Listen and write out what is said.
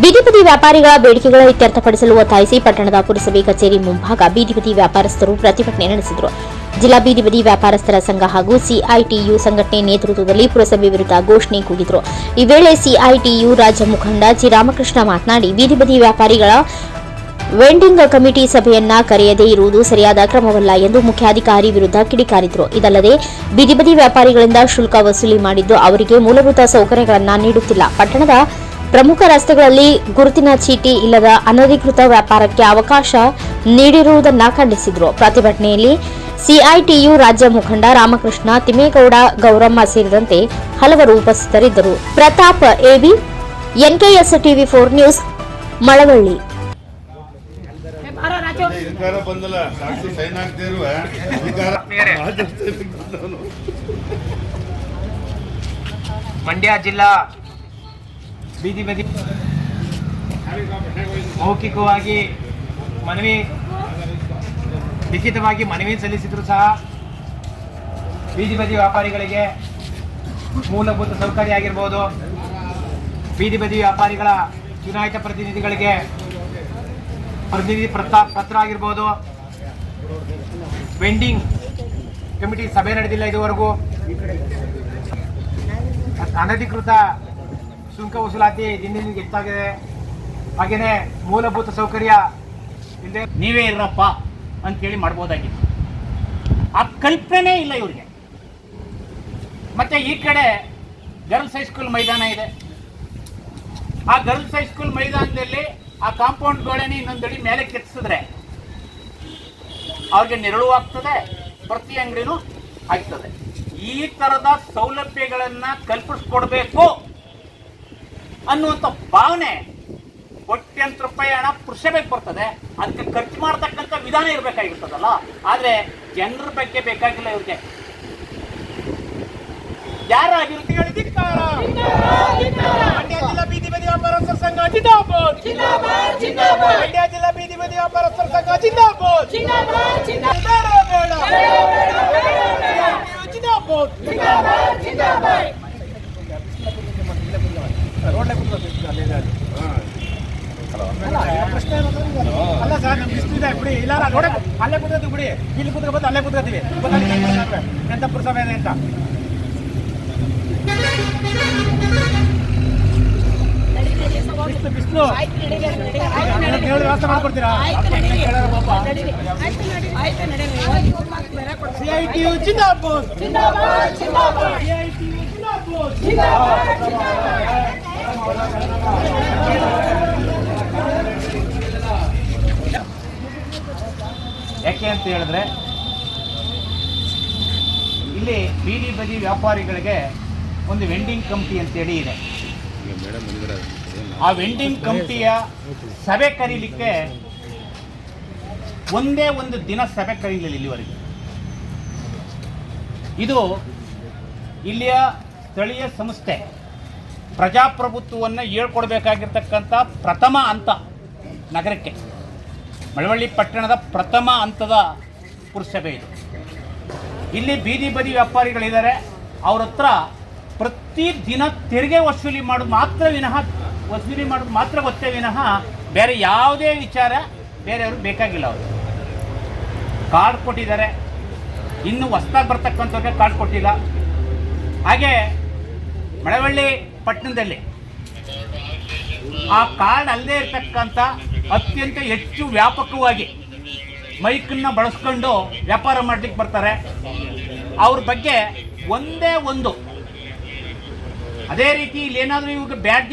ಬೀದಿ ಬದಿ ವ್ಯಾಪಾರಿಗಳ ಬೇಡಿಕೆಗಳ ಇತ್ಯರ್ಥಪಡಿಸಲು ಒತ್ತಾಯಿಸಿ ಪಟ್ಟಣದ ಪುರಸಭೆ ಕಚೇರಿ ಮುಂಭಾಗ ಬೀದಿಬದಿ ವ್ಯಾಪಾರಸ್ಥರು ಪ್ರತಿಭಟನೆ ನಡೆಸಿದರು. ಜಿಲ್ಲಾ ಬೀದಿಬದಿ ವ್ಯಾಪಾರಸ್ಥರ ಸಂಘ ಹಾಗೂ ಸಿಐಟಿಯು ಸಂಘಟನೆ ನೇತೃತ್ವದಲ್ಲಿ ಪುರಸಭೆ ವಿರುದ್ಧ ಘೋಷಣೆ ಕೂಗಿದರು. ಈ ವೇಳೆ ಸಿಐಟಿಯು ರಾಜ್ಯ ಮುಖಂಡ ಜಿ ರಾಮಕೃಷ್ಣ ಮಾತನಾಡಿ, ಬೀದಿಬದಿ ವ್ಯಾಪಾರಿಗಳ ವೆಂಡಿಂಗ್ ಕಮಿಟಿ ಸಭೆಯನ್ನ ಕರೆಯದೇ ಇರುವುದು ಸರಿಯಾದ ಕ್ರಮವಲ್ಲ ಎಂದು ಮುಖ್ಯಾಧಿಕಾರಿ ವಿರುದ್ಧ ಕಿಡಿಕಾರಿದರು. ಇದಲ್ಲದೆ, ಬೀದಿಬದಿ ವ್ಯಾಪಾರಿಗಳಿಂದ ಶುಲ್ಕ ವಸೂಲಿ ಮಾಡಿದ್ದು ಅವರಿಗೆ ಮೂಲಭೂತ ಸೌಕರ್ಯಗಳನ್ನು ನೀಡುತ್ತಿಲ್ಲ. ಪಟ್ಟಣದ ಪ್ರಮುಖ ರಸ್ತೆಗಳಲ್ಲಿ ಗುರುತಿನ ಚೀಟಿ ಇಲ್ಲದ ಅನಧಿಕೃತ ವ್ಯಾಪಾರಕ್ಕೆ ಅವಕಾಶ ನೀಡಿರುವುದನ್ನು ಖಂಡಿಸಿದರು. ಪ್ರತಿಭಟನೆಯಲ್ಲಿ ಸಿಐಟಿಯು ರಾಜ್ಯ ಮುಖಂಡ ರಾಮಕೃಷ್ಣ ತಿಮ್ಮೇಗೌಡ ಗೌರಮ್ಮ ಸೇರಿದಂತೆ ಹಲವರು ಉಪಸ್ಥಿತರಿದ್ದರು. Pratap AB NKS TV four news, Malavalli. Mandya ಬಂದಲ್ಲ ಬೀದಿ ಬದಿ. ಮೌಖಿಕವಾಗಿ ಮನವಿ, ಲಿಖಿತವಾಗಿ ಮನವಿ ಸಲ್ಲಿಸಿದ್ರು ಸಹ ಬೀದಿ ಬದಿ ವ್ಯಾಪಾರಿಗಳಿಗೆ ಮೂಲಭೂತ ಸೌಕರ್ಯ ಆಗಿರ್ಬೋದು. ಬೀದಿ ಬದಿ ವ್ಯಾಪಾರಿಗಳ ಚುನಾಯಿತ ಪ್ರತಿನಿಧಿಗಳಿಗೆ ಪ್ರತಿನಿಧಿ ಪತ್ರ ಪತ್ರ ಆಗಿರ್ಬೋದು. ವೆಂಡಿಂಗ್ ಕಮಿಟಿ ಸಭೆ ನಡೆದಿಲ್ಲ ಇದುವರೆಗೂ. ಅನಧಿಕೃತ ಸುಂಕ ವಸೂಲಾತಿ ದಿನದಿಂದ ಹೆಚ್ಚಾಗಿದೆ. ಹಾಗೇನೆ ಮೂಲಭೂತ ಸೌಕರ್ಯ ಇಲ್ಲದೆ ನೀವೇ ಇರಪ್ಪ ಅಂತೇಳಿ ಮಾಡ್ಬೋದಾಗಿತ್ತು. ಆ ಕಲ್ಪನೆ ಇಲ್ಲ ಇವ್ರಿಗೆ. ಮತ್ತೆ ಈ ಕಡೆ ಗರ್ಲ್ಸ್ ಹೈಸ್ಕೂಲ್ ಮೈದಾನ ಇದೆ. ಆ ಗರ್ಲ್ಸ್ ಹೈಸ್ಕೂಲ್ ಮೈದಾನದಲ್ಲಿ ಆ ಕಾಂಪೌಂಡ್ ಗೋಡೆನೇ ಇನ್ನೊಂದಡಿ ಮೇಲೆ ಕೆತ್ತಿಸಿದ್ರೆ ಅವ್ರಿಗೆ ನೆರಳು ಆಗ್ತದೆ, ಪ್ರತಿ ಅಂಗಡಿನೂ ಆಗ್ತದೆ. ಈ ಥರದ ಸೌಲಭ್ಯಗಳನ್ನ ಕಲ್ಪಿಸ್ಕೊಡ್ಬೇಕು. ಅನ್ನುವಂಥ ಭಾವನೆ ಕೋಟ್ಯಂತರ ರೂಪಾಯಿ ಹಣ ಪುರುಷಬೇಕು ಬರ್ತದೆ. ಅದಕ್ಕೆ ಖರ್ಚು ಮಾಡ್ತಕ್ಕಂಥ ವಿಧಾನ ಇರಬೇಕಾಗಿರ್ತದಲ್ಲ. ಆದರೆ ಜನರ ಬಗ್ಗೆ ಬೇಕಾಗಿಲ್ಲ ಇವ್ರಿಗೆ. ಯಾರ ಅಭಿವೃದ್ಧಿಗಳು ಧಿಕ್ಕಾರ? ಮಂಡ್ಯ ಜಿಲ್ಲಾ ಬೀದಿ ಬದಿ ವ್ಯಾಪಾರಸ್ಥರ ಸಂಘ ಜಿಂದಾಬಾದ್. ಜಿಲ್ಲಾ ಬೀದಿ ಬದಿ ವ್ಯಾಪಾರಸ್ಥರ ಸಂಘ ಜಿಂದಾಬಾದ್. ಬೇಡ. ಜಿಂದಾಬಾದ್ ಅಲ್ಲ ಸರ್ ನಮ್ಗೆ ಇಷ್ಟ ಇದೆ ಬಿಡಿ. ಇಲ್ಲ ನೋಡ ಅಲ್ಲೇ ಕೂತ್ಕೊತೀವಿ ಬಿಡಿ. ಇಲ್ಲಿ ಕೂತ್ಕೊಬೋದು ಅಲ್ಲೇ ಕೂತ್ಕೊತೀವಿ. ಎಂತ ಪುರಸಭೆ ಇದೆ ಅಂತ. ಬಿಸ್ಲು ಬಿಸ್ಲು. ಹೇಳಿ ವ್ಯವಸ್ಥೆ ಮಾಡ್ಕೊಡ್ತೀರಾ? ಸಿ ಐ ಟಿ ಯು ಜಿಂದಾಬಾದ್ ಸಿ ಐ ಟಿ ಯು ಜಿಂದಾಬಾದ್ ಯಾಕೆ ಅಂತ ಹೇಳಿದ್ರೆ, ಇಲ್ಲಿ ಬೀದಿ ಬದಿ ವ್ಯಾಪಾರಿಗಳಿಗೆ ಒಂದು ವೆಂಡಿಂಗ್ ಕಂಪ್ನಿ ಅಂತೇಳಿ ಇದೆ. ಆ ವೆಂಡಿಂಗ್ ಕಂಪ್ನಿಯ ಸಭೆ ಕರೀಲಿಕ್ಕೆ ಒಂದೇ ಒಂದು ದಿನ ಸಭೆ ಕರೀಲಿಲ್ಲ ಇಲ್ಲಿವರೆಗೆ. ಇದು ಇಲ್ಲಿಯ ಸ್ಥಳೀಯ ಸಂಸ್ಥೆ, ಪ್ರಜಾಪ್ರಭುತ್ವವನ್ನು ಹೇಳ್ಕೊಡ್ಬೇಕಾಗಿರ್ತಕ್ಕಂಥ ಪ್ರಥಮ ಹಂತ ನಗರಕ್ಕೆ. ಮಳವಳ್ಳಿ ಪಟ್ಟಣದ ಪ್ರಥಮ ಹಂತದ ಪುರಸಭೆ ಇದು. ಇಲ್ಲಿ ಬೀದಿ ಬದಿ ವ್ಯಾಪಾರಿಗಳಿದ್ದಾರೆ. ಅವ್ರ ಹತ್ರ ಪ್ರತಿ ದಿನ ತೆರಿಗೆ ವಸೂಲಿ ಮಾಡೋದು ಮಾತ್ರ ವಿನಃ ವಸೂಲಿ ಮಾಡೋದು ಮಾತ್ರ ಗೊತ್ತೇ ವಿನಃ ಬೇರೆ ಯಾವುದೇ ವಿಚಾರ ಬೇರೆಯವ್ರಿಗೆ ಬೇಕಾಗಿಲ್ಲ ಅವರು ಕಾರ್ಡ್ ಕೊಟ್ಟಿದ್ದಾರೆ. ಇನ್ನು ಹೊಸ್ದಾಗಿ ಬರ್ತಕ್ಕಂಥವ್ರಿಗೆ ಕಾರ್ಡ್ ಕೊಟ್ಟಿಲ್ಲ. ಹಾಗೆ ಮಳವಳ್ಳಿ ಪಟ್ಟಣದಲ್ಲಿ ಆ ಕಾರ್ಡ್ ಅಲ್ಲದೆ ಇರ್ತಕ್ಕಂಥ ಅತ್ಯಂತ ಹೆಚ್ಚು ವ್ಯಾಪಕವಾಗಿ ಮೈಕನ್ನ ಬಳಸ್ಕೊಂಡು ವ್ಯಾಪಾರ ಮಾಡ್ಲಿಕ್ಕೆ ಬರ್ತಾರೆ. ಅವ್ರ ಬಗ್ಗೆ ಒಂದೇ ಒಂದು. ಅದೇ ರೀತಿ ಇಲ್ಲಿ ಏನಾದರೂ ಇವಾಗ ಬ್ಯಾಡ್